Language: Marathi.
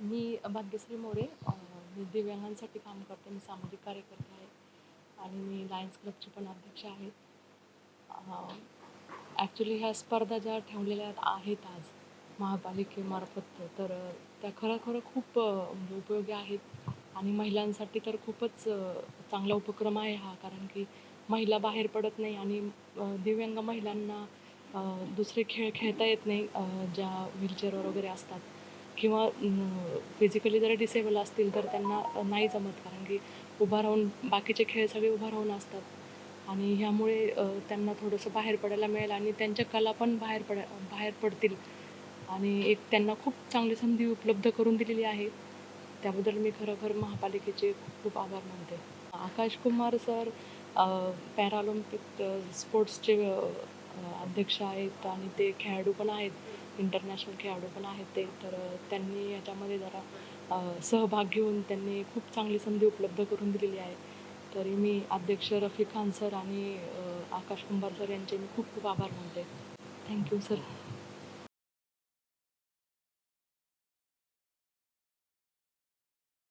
मी भाग्यश्री मोरे मी दिव्यांगांसाठी काम करते मी सामाजिक कार्यकर्ते आहे आणि मी लायन्स क्लबची पण अध्यक्ष आहे. ॲक्च्युली ह्या स्पर्धा ज्या ठेवलेल्या आहेत आज महापालिकेमार्फत तर त्या खरोखर खूप म्हणजे उपयोगी आहेत आणि महिलांसाठी तर खूपच चांगला उपक्रम आहे हा कारण की महिला बाहेर पडत नाही आणि दिव्यांग महिलांना दुसरे खेळ खेळता येत नाही ज्या व्हीलचेअरवर वगैरे असतात. किंवा फिजिकली जर डिसेबल असतील तर त्यांना नाही जमत. कारण की उभा राहून बाकीचे खेळ सगळे उभा राहून असतात. आणि ह्यामुळे त्यांना थोडंसं बाहेर पडायला मिळेल आणि त्यांच्या कला पण बाहेर पड बाहेर पडतील. आणि एक त्यांना खूप चांगली संधी उपलब्ध करून दिलेली आहे. त्याबद्दल मी खरोखर महापालिकेचे खूप खूप आभार मानते. आकाश कुमार सर पॅराऑलिम्पिक स्पोर्ट्सचे अध्यक्ष आहेत आणि ते खेळाडू पण आहेत. इंटरनॅशनल खेळाडू पण आहेत ते. तर त्यांनी याच्यामध्ये जरा सहभाग घेऊन त्यांनी खूप चांगली संधी उपलब्ध करून दिलेली आहे. तरी मी अध्यक्ष रफी खान सर आणि आकाश कुंभार सर यांचे मी खूप खूप आभार मानते. Thank you sir